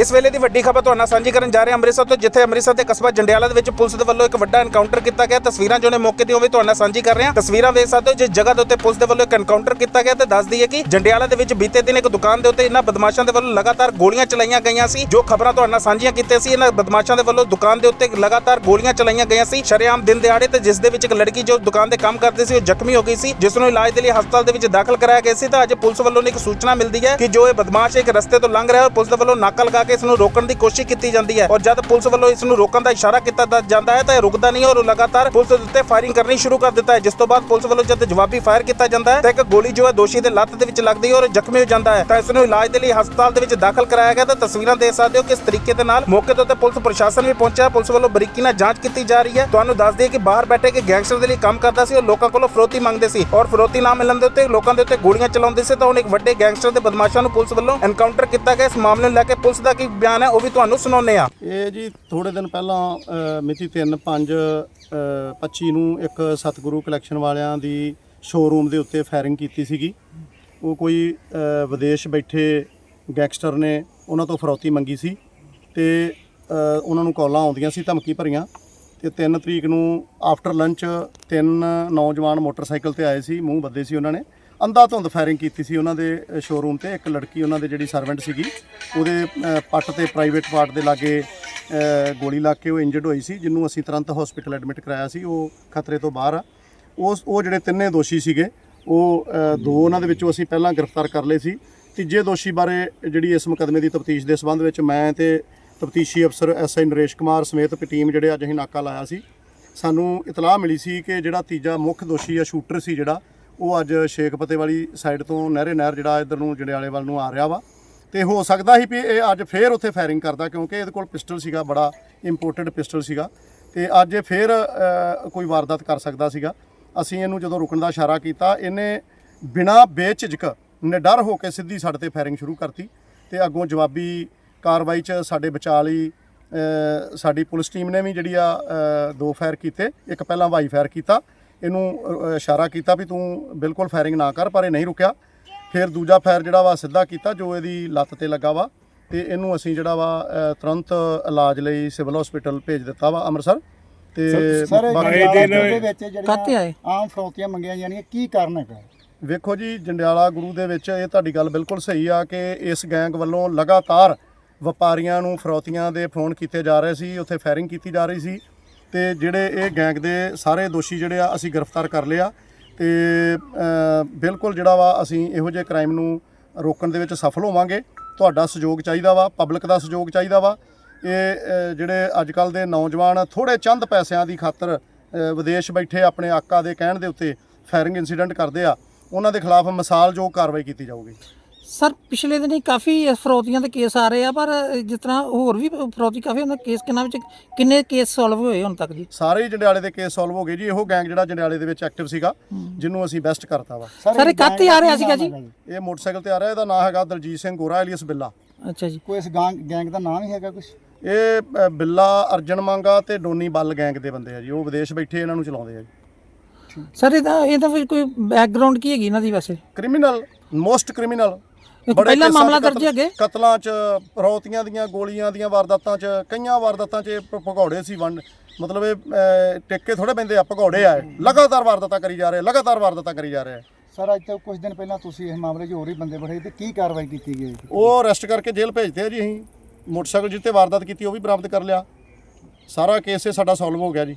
ਇਸ ਵੇਲੇ ਦੀ ਵੱਡੀ ਖਬਰ ਤੁਹਾਨੂੰ ਸਾਂਝੀ ਕਰਨ ਜਾ ਰਹੇ ਹਾਂ ਅੰਮ੍ਰਿਤਸਰ ਤੋਂ, ਜਿੱਥੇ ਅੰਮ੍ਰਿਤਸਰ ਦੇ ਕਸਬਾ ਜੰਡਿਆਲਾ ਦੇ ਵਿੱਚ ਪੁਲਿਸ ਦੇ ਵੱਲੋਂ ਇੱਕ ਵੱਡਾ ਐਨਕਾਊਂਟਰ ਕੀਤਾ ਗਿਆ। ਤਸਵੀਰਾਂ ਜੋ ਨੇ ਮੌਕੇ ਦੀ ਹੋਵੇ ਤੁਹਾਨੂੰ ਨਾਲ ਸਾਂਝੀ ਕਰ ਰਹੇ ਹਾਂ। ਤਸਵੀਰਾਂ ਵੇਖ ਸਕਦੇ ਹੋ, ਜਿਸ ਜਗ੍ਹਾ ਦੇ ਉੱਤੇ ਪੁਲਿਸ ਦੇ ਵੱਲੋਂ ਇੱਕ ਐਨਕਾਊਂਟਰ ਕੀਤਾ ਗਿਆ ਤੇ ਦੱਸ ਦਈਏ ਕਿ ਜੰਡਿਆਲਾ ਦੇ ਵਿੱਚ ਬੀਤੇ ਦਿਨ ਇੱਕ ਦੁਕਾਨ ਦੇ ਉੱਤੇ ਇਹਨਾਂ ਬਦਮਾਸ਼ਾਂ ਦੇ ਵੱਲੋਂ ਲਗਾਤਾਰ ਗੋਲੀਆਂ ਚਲਾਈਆਂ ਗਈਆਂ ਸੀ। ਜੋ ਖਬਰਾਂ ਤੁਹਾਡੇ ਨਾਲ ਸਾਂਝੀਆਂ ਕੀਤੀਆਂ ਸੀ, ਇਹਨਾਂ ਬਦਮਾਸ਼ਾਂ ਦੇ ਵੱਲੋਂ ਦੁਕਾਨ ਦੇ ਉੱਤੇ ਲਗਾਤਾਰ ਗੋਲੀਆਂ ਚਲਾਈਆਂ ਗਈਆਂ ਸੀ। ਸ਼ਰੇਆਮ ਦਿਨ ਦਿਹਾੜੇ ਤੇ ਜਿਸ ਦੇ ਵਿੱਚ ਇੱਕ ਲੜਕੀ ਜੋ ਦੁਕਾਨ ਦੇ ਕੰਮ ਕਰਦੀ ਸੀ, ਉਹ ਜ਼ਖਮੀ ਹੋ ਗਈ ਸੀ, ਜਿਸ ਨੂੰ ਇਲਾਜ ਦੇ ਲਈ ਹਸਪਤਾਲ ਦੇ ਵਿੱਚ ਦਾਖਲ ਕਰਾਇਆ ਗਿਆ ਸੀ। ਤਾਂ ਅੱਜ ਪੁਲਿਸ ਵੱਲੋਂ ਇੱਕ ਸੂਚਨਾ ਮਿਲਦੀ ਹੈ ਕਿ ਜੋ ਇਹ ਬਦਮਾਸ਼ ਇੱਕ ਰਸਤੇ ਤੋਂ ਲੰਘ ਰਿਹਾ ਹੈ ਪੁਲਿਸ ਦੇ ਵੱਲੋਂ ਨਾਕਾ ਲਗਾ ਕੇ ਇਸ ਨੂੰ ਰੋਕਣ ਦੀ ਕੋਸ਼ਿਸ਼ ਕੀਤੀ ਜਾਂਦੀ ਹੈ। ਔਰ ਜਦ ਪੁਲਿਸ ਵੱਲੋਂ ਇਸ ਨੂੰ ਰੋਕਣ ਦਾ ਇਸ਼ਾਰਾ ਕੀਤਾ ਜਾਂਦਾ ਹੈ, ਤਾਂ ਇਹ ਰੁਕਦਾ ਨਹੀਂ ਔਰ ਲਗਾਤਾਰ ਪੁਲਿਸ ਦੇ ਉੱਤੇ ਫਾਇਰਿੰਗ ਕਰਨੀ ਸ਼ੁਰੂ ਕਰ ਦਿੱਤਾ ਹੈ। ਜਿਸ ਤੋਂ ਬਾਅਦ ਪੁਲਿਸ ਵੱਲੋਂ ਜਦ ਜਵਾਬੀ ਫਾਇਰ ਕੀਤਾ ਜਾਂਦਾ ਹੈ, ਤਾਂ ਇੱਕ ਗੋਲੀ ਜੋ ਹੈ ਦੋਸ਼ੀ ਦੇ ਲੱਤ ਦੇ ਵਿੱਚ ਲੱਗਦੀ ਹੈ ਔਰ ਜ਼ਖਮੀ ਹੋ ਜਾਂਦਾ ਹੈ। ਤਾਂ ਇਸ ਨੂੰ ਇਲਾਜ ਦੇ ਲਈ ਹਸਪਤਾਲ ਦੇ ਵਿੱਚ ਦਾਖਲ ਕਰਾਇਆ ਗਿਆ। ਤਾਂ ਤਸਵੀਰਾਂ ਦੇਖ ਸਕਦੇ ਹੋ ਕਿਸ ਤਰੀਕੇ ਦੇ ਨਾਲ ਮੌਕੇ ਦੇ ਉੱਤੇ ਪੁਲਿਸ ਪ੍ਰਸ਼ਾਸਨ ਵੀ ਪਹੁੰਚਿਆ ਪੁਲਿਸ ਵੱਲੋਂ ਬਰੀਕੀ ਨਾਲ ਜਾਂਚ ਕੀਤੀ ਜਾ ਰਹੀ ਹੈ। ਤੁਹਾਨੂੰ ਦੱਸ ਦਈਏ ਕਿ ਬਾਹਰ ਬੈਠੇ ਕਿ ਗੈਂਗਸਟਰ ਦੇ ਲਈ ਕੰਮ ਕਰਦਾ ਸੀ ਔਰ ਲੋਕਾਂ ਕੋਲੋਂ ਫਰੋਤੀ ਮੰਗਦੇ ਸੀ। ਔਰ ਫਰੋਤੀ ਨਾ ਮਿਲਣ ਦੇ ਉੱਤੇ ਲੋਕਾਂ ਦੇ ਉੱਤੇ ਗੋਲੀਆਂ ਚਲਾਉਂਦੇ ਸੀ। ਤਾਂ ਹੁਣ ਇੱਕ ਵੱਡੇ ਗੈਂਗਸਟਰ ਦੇ ਬਦਮਾਸ਼ਾਂ ਨੂੰ ਪੁਲਿਸ ਵੱਲੋਂ ਐਨਕਾਊਂਟਰ ਕੀਤਾ ਗਿਆ। ਇਸ ਮਾਮਲੇ ਨੂੰ ਲੈ ਕੇ ਪੁਲਿਸ ਦਾ ਕੀ ਬਿਆਨ ਹੈ ਉਹ ਵੀ ਤੁਹਾਨੂੰ ਸੁਣਾਉਂਦੇ ਆ ਇਹ ਜੀ ਥੋੜੇ ਦਿਨ ਪਹਿਲਾਂ ਅ, ਮਿਤੀ 3 5 25 ਨੂੰ ਇੱਕ ਸਤਿਗੁਰੂ ਕਲੈਕਸ਼ਨ ਵਾਲਿਆਂ ਦੀ ਸ਼ੋਰੂਮ ਦੇ ਉੱਤੇ ਫਾਇਰਿੰਗ ਕੀਤੀ ਸੀਗੀ। ਉਹ ਕੋਈ ਅ, ਵਿਦੇਸ਼ ਬੈਠੇ ਗੈਂਗਸਟਰ ਨੇ ਉਹਨਾਂ ਤੋਂ ਫਰੌਤੀ ਮੰਗੀ ਸੀ ਤੇ ਅ, ਉਹਨਾਂ ਨੂੰ ਕਾਲਾਂ ਆਉਂਦੀਆਂ ਸੀ ਧਮਕੀ ਭਰੀਆਂ ਤੇ 3 ਤਰੀਕ ਨੂੰ ਆਫਟਰ ਲੰਚ ਤਿੰਨ ਨੌਜਵਾਨ ਮੋਟਰਸਾਈਕਲ ਤੇ ਆਏ ਸੀ ਮੂੰਹ ਬੱਦੇ ਸੀ ਉਹਨਾਂ ਨੇ। ਅੰਧਾ ਧੁੰਦ ਫਾਇਰਿੰਗ ਕੀਤੀ ਸੀ ਉਹਨਾਂ ਦੇ ਸ਼ੋਰੂਮ ਤੇ। ਇੱਕ ਲੜਕੀ ਉਹਨਾਂ ਦੇ ਜਿਹੜੀ ਸਰਵੈਂਟ ਸੀਗੀ, ਉਹਦੇ ਪੱਟ ਤੇ ਪ੍ਰਾਈਵੇਟ ਪਾਰਟ ਦੇ ਲਾਗੇ ਗੋਲੀ ਲੱਗ ਕੇ ਉਹ ਇੰਜਰਡ ਹੋਈ ਸੀ, ਜਿਹਨੂੰ ਅਸੀਂ ਤੁਰੰਤ ਹਸਪੀਟਲ ਐਡਮਿਟ ਕਰਾਇਆ ਸੀ। ਉਹ ਖਤਰੇ ਤੋਂ ਬਾਹਰ ਆ। ਉਸ, ਉਹ ਜਿਹੜੇ ਤਿੰਨੇ ਦੋਸ਼ੀ ਸੀਗੇ, ਉਹ ਦੋ ਉਹਨਾਂ ਦੇ ਵਿੱਚੋਂ ਅਸੀਂ ਪਹਿਲਾਂ ਗ੍ਰਿਫਤਾਰ ਕਰ ਲਏ ਸੀ। ਤੀਜੇ ਦੋਸ਼ੀ ਬਾਰੇ ਜਿਹੜੀ ਇਸ ਮੁਕਦਮੇ ਦੀ ਤਫਤੀਸ਼ ਦੇ ਸੰਬੰਧ ਵਿੱਚ ਮੈਂ ਤੇ ਤਫਤੀਸ਼ੀ ਅਫਸਰ ਐਸਆਈ ਨਰੇਸ਼ ਕੁਮਾਰ ਸਮੇਤ ਇੱਕ ਟੀਮ ਜਿਹੜੇ ਅੱਜ ਅਸੀਂ ਨਾਕਾ ਲਾਇਆ ਸੀ, ਸਾਨੂੰ ਇਤਲਾਹ ਮਿਲੀ ਸੀ ਕਿ ਜਿਹੜਾ ਤੀਜਾ ਮੁੱਖ ਦੋਸ਼ੀ ਆ ਸ਼ੂਟਰ ਸੀ ਜਿਹੜਾ ਉਹ ਅੱਜ ਸ਼ੇਖਪਤੇ ਵਾਲੀ ਸਾਈਡ ਤੋਂ ਨਹਿਰੇ ਨਹਿਰ ਜਿਹੜਾ ਇੱਧਰ ਨੂੰ ਜੰਡਿਆਲੇ ਵੱਲ ਨੂੰ ਆ ਰਿਹਾ ਵਾ। ਤੇ ਹੋ ਸਕਦਾ ਸੀ ਵੀ ਇਹ ਅੱਜ ਫੇਰ ਉੱਥੇ ਫਾਇਰਿੰਗ ਕਰਦਾ ਕਿਉਂਕਿ ਇਹਦੇ ਕੋਲ ਪਿਸਟਲ ਸੀਗਾ, ਬੜਾ ਇੰਪੋਰਟਡ ਪਿਸਟਲ ਸੀਗਾ। ਤੇ ਅੱਜ ਇਹ ਫੇਰ ਕੋਈ ਵਾਰਦਾਤ ਕਰ ਸਕਦਾ ਸੀਗਾ। ਅਸੀਂ ਇਹਨੂੰ ਜਦੋਂ ਰੁਕਣ ਦਾ ਇਸ਼ਾਰਾ ਕੀਤਾ, ਇਹਨੇ ਬਿਨਾਂ ਬੇਝਿਜਕ ਨਿਡਰ ਹੋ ਕੇ ਸਿੱਧੀ ਸਾਡੇ ਤੇ ਫਾਇਰਿੰਗ ਸ਼ੁਰੂ ਕਰਤੀ ਤੇ ਅੱਗੋਂ ਜਵਾਬੀ ਕਾਰਵਾਈ 'ਚ ਸਾਡੇ ਬਚਾਅ ਲਈ ਸਾਡੀ ਪੁਲਿਸ ਟੀਮ ਨੇ ਵੀ ਜਿਹੜੀ ਆ ਦੋ ਫਾਇਰ ਕੀਤੇ। ਇੱਕ ਪਹਿਲਾਂ ਵਾਈ ਫਾਇਰ ਕੀਤਾ ਇਹਨੂੰ ਇਸ਼ਾਰਾ ਕੀਤਾ ਵੀ ਤੂੰ ਬਿਲਕੁਲ ਫਾਇਰਿੰਗ ਨਾ ਕਰ ਪਰ ਇਹ ਨਹੀਂ ਰੁਕਿਆ। ਫਿਰ ਦੂਜਾ ਫਾਇਰ ਜਿਹੜਾ ਵਾ ਸਿੱਧਾ ਕੀਤਾ ਜੋ ਇਹਦੀ ਲੱਤ ਤੇ ਲੱਗਾ ਵਾ ਤੇ ਇਹਨੂੰ ਅਸੀਂ ਜਿਹੜਾ ਵਾ ਤੁਰੰਤ ਇਲਾਜ ਲਈ ਸਿਵਲ ਹਸਪੀਟਲ ਭੇਜ ਦਿੱਤਾ ਵਾ ਅੰਮ੍ਰਿਤਸਰ। ਤੇ ਬਾਕੀ ਦੇ ਵਿੱਚ ਜਿਹੜੀਆਂ? ਆਮ ਫਰੌਤੀਆਂ ਮੰਗੀਆਂ ਜਾਣੀਆਂ ਕੀ ਕਾਰਨ ਹੈਗਾ? ਵੇਖੋ ਜੀ ਜੰਡਿਆਲਾ ਗੁਰੂ ਦੇ ਵਿੱਚ ਇਹ ਤੁਹਾਡੀ ਗੱਲ ਬਿਲਕੁਲ ਸਹੀ ਆ ਕਿ ਇਸ ਗੈਂਗ ਵੱਲੋਂ ਲਗਾਤਾਰ ਵਪਾਰੀਆਂ ਨੂੰ ਫਰੌਤੀਆਂ ਦੇ ਫੋਨ ਕੀਤੇ ਜਾ ਰਹੇ ਸੀ ਉੱਥੇ ਫਾਇਰਿੰਗ ਕੀਤੀ ਜਾ ਰਹੀ ਸੀ। ਤੇ ਜਿਹੜੇ ਇਹ ਗੈਂਗ ਦੇ ਸਾਰੇ ਦੋਸ਼ੀ ਜਿਹੜੇ ਆ, ਅਸੀਂ ਗ੍ਰਿਫਤਾਰ ਕਰ ਲਿਆ ਤੇ ਬਿਲਕੁਲ ਜਿਹੜਾ ਵਾ ਅਸੀਂ ਇਹੋ ਜਿਹੇ ਕ੍ਰਾਈਮ ਨੂੰ ਰੋਕਣ ਦੇ ਵਿੱਚ ਸਫਲ ਹੋਵਾਂਗੇ। ਤੁਹਾਡਾ ਸਹਿਯੋਗ ਚਾਹੀਦਾ ਵਾ, ਪਬਲਿਕ ਦਾ ਸਹਿਯੋਗ ਚਾਹੀਦਾ ਵਾ। ਇਹ ਜਿਹੜੇ ਅੱਜ ਕੱਲ ਦੇ ਨੌਜਵਾਨ ਥੋੜੇ ਚੰਦ ਪੈਸਿਆਂ ਦੀ ਖਾਤਰ ਵਿਦੇਸ਼ ਬੈਠੇ ਆਪਣੇ ਆਕਾ ਦੇ ਕਹਿਣ ਦੇ ਉੱਤੇ ਫਾਇਰਿੰਗ ਇਨਸੀਡੈਂਟ ਕਰਦੇ ਆ, ਉਹਨਾਂ ਦੇ ਖਿਲਾਫ ਮਿਸਾਲ ਜੋ ਕਾਰਵਾਈ ਕੀਤੀ ਜਾਊਗੀ। ਸਰ ਪਿਛਲੇ ਦਿਨੀ ਕਾਫੀ ਫਰੋਤੀਆਂ ਦੇ ਕੇਸ ਆ ਰਹੇ ਆ ਪਰ ਜਿਸ ਤਰ੍ਹਾਂ ਹੋਰ ਵੀ ਫਰੋਤੀ ਕਾਫੀ ਹੁੰਦਾ ਕੇਸ ਕਿੰਨਾ ਵਿੱਚ ਕਿੰਨੇ ਕੇਸ ਸੋਲਵ ਹੋਏ ਹੁਣ ਤੱਕ ਜੀ? ਸਾਰੇ ਹੀ ਜੰਡਿਆਲੇ ਦੇ ਕੇਸ ਸੋਲਵ ਹੋ ਗਏ ਜੀ ਇਹੋ ਗੈਂਗ ਜਿਹੜਾ ਜੰਡਿਆਲੇ ਦੇ ਵਿੱਚ ਐਕਟਿਵ ਸੀਗਾ ਜਿਹਨੂੰ ਅਸੀਂ ਬੈਸਟ ਕਰਤਾ ਵਾ। ਸਰ, ਇਹ ਕਾਹਤੇ ਆ ਰਿਹਾ ਸੀਗਾ ਜੀ? ਇਹ ਮੋਟਰਸਾਈਕਲ ਤੇ ਆ ਰਿਹਾ ਇਹਦਾ ਨਾਮ ਹੈਗਾ ਦਲਜੀਤ ਸਿੰਘ ਗੋਰਾ ਐਲੀਅਸ ਬਿੱਲਾ। ਅੱਛਾ ਜੀ। ਕੋਈ ਇਸ ਗੈਂਗ ਗੈਂਗ ਦਾ ਨਾਮ ਹੀ ਹੈਗਾ ਕੁਝ ਇਹ ਬਿੱਲਾ ਅਰਜਨ ਮੰਗਾ ਤੇ ਡੋਨੀ ਬੱਲ ਗੈਂਗ ਦੇ ਬੰਦੇ ਆ ਜੀ। ਉਹ ਵਿਦੇਸ਼ ਬੈਠੇ ਇਹਨਾਂ ਨੂੰ ਚਲਾਉਂਦੇ ਆ ਜੀ। ਸਰ ਇਹਦਾ ਇਹਦਾ ਕੋਈ ਬੈਕਗ੍ਰਾਉਂਡ ਕੀ ਹੈਗੀ ਇਹਨਾਂ ਦੀ ਵੈਸੇ? ਕ੍ਰਿਮੀਨਲ ਮੋਸਟ ਕ੍ਰਿਮੀਨਲ ਪਹਿਲਾ ਮਾਮਲਾ ਦਰਜ ਹੈਗੇ। ਕਤਲਾਂ 'ਚ ਫਰੌਤੀਆਂ ਦੀਆਂ ਗੋਲੀਆਂ ਦੀਆਂ ਵਾਰਦਾਤਾਂ 'ਚ ਕਈਆਂ ਵਾਰਦਾਤਾਂ 'ਚ ਇਹ ਭ- ਭਗੌੜੇ ਸੀ ਵੰਡ। ਮਤਲਬ ਇਹ ਅ, ਟਿੱਕੇ ਥੋੜੇ ਪੈਂਦੇ ਆ ਭਗੌੜੇ ਆ। ਇਹ। ਲਗਾਤਾਰ ਵਾਰਦਾਤਾਂ ਕਰੀ ਜਾ ਰਹੇ ਲਗਾਤਾਰ ਵਾਰਦਾਤਾਂ ਕਰੀ ਜਾ ਰਹੇ। ਸਰ ਅੱਜ ਤੋਂ ਕੁਝ ਦਿਨ ਪਹਿਲਾਂ ਤੁਸੀਂ ਇਸ ਮਾਮਲੇ 'ਚ ਹੋਰ ਹੀ ਬੰਦੇ ਬੜੇ ਤੇ ਕੀ ਕਾਰਵਾਈ ਕੀਤੀ ਗਈ ਉਹ ਅਰੈਸਟ ਕਰਕੇ ਜੇਲ੍ਹ ਭੇਜਦੇ ਆ ਜੀ ਅਸੀਂ। ਮੋਟਰਸਾਈਕਲ ਜਿੱਤੇ ਵਾਰਦਾਤ ਕੀਤੀ ਉਹ ਵੀ ਬਰਾਮਦ ਕਰ ਲਿਆ। ਸਾਰਾ ਕੇਸ ਇਹ ਸਾਡਾ ਸੋਲਵ ਹੋ ਗਿਆ ਜੀ।